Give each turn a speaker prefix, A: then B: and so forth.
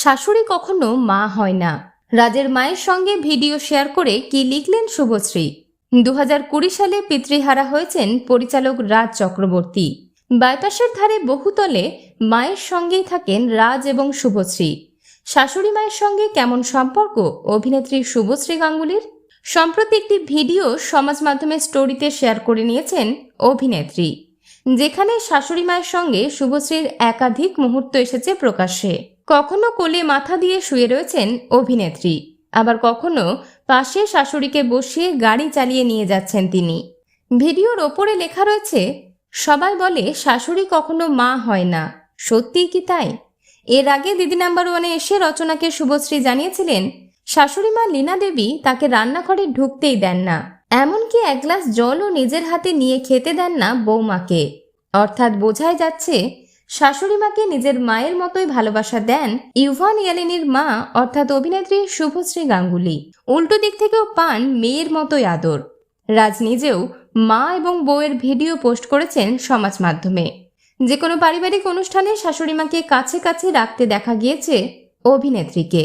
A: শাশুড়ি কখনো মা হয় না। রাজের মায়ের সঙ্গে ভিডিও শেয়ার করে কি লিখলেন শুভশ্রী? দু হাজার কুড়ি সালে পিতৃহারা হয়েছেন পরিচালক রাজ চক্রবর্তী। বাইপাসের ধারে বহুতলে মায়ের সঙ্গেই থাকেন রাজ এবং শুভশ্রী। শাশুড়ি মায়ের সঙ্গে কেমন সম্পর্ক? অভিনেত্রী শুভশ্রী গাঙ্গুলির? সম্প্রতি একটি ভিডিও সমাজ মাধ্যমে স্টোরিতে শেয়ার করে নিয়েছেন অভিনেত্রী। যেখানে শাশুড়ি মায়ের সঙ্গে শুভশ্রীর একাধিক মুহূর্ত এসেছে প্রকাশ্যে। কখনো কোলে মাথা দিয়ে শুয়ে রয়েছেন অভিনেত্রী। আবার কখনো পাশে শাশুড়িকে বসিয়ে গাড়ি চালিয়ে নিয়ে যাচ্ছেন তিনি। ভিডিওর ওপরে লেখা রয়েছে, সবাই বলে শাশুড়ি কখনো মা হয় না। সত্যিই কি তাই? এর আগে দিদি নাম্বার ওয়ানে এসে রচনাকে শুভশ্রী জানিয়েছিলেন, শাশুড়ি মা লীনা দেবী তাকে রান্নাঘরে ঢুকতেই দেন না। এমনকি এক গ্লাস জলও নিজের হাতে নিয়ে খেতে দেন না বৌমাকে। অর্থাৎ বোঝাই যাচ্ছে, শাশুড়ি মাকে নিজের মায়ের মতোই ভালোবাসা দেন ইউভান ইয়ালিনীর মা, অর্থাৎ অভিনেত্রী শুভশ্রী গাঙ্গুলি। উল্টো দিক থেকেও পান মেয়ের মতোই আদর। রাজ নিজেও মা এবং বউয়ের ভিডিও পোস্ট করেছেন সমাজ মাধ্যমে। যে কোনো পারিবারিক অনুষ্ঠানে শাশুড়ি মাকে কাছে কাছে রাখতে দেখা গিয়েছে অভিনেত্রীকে।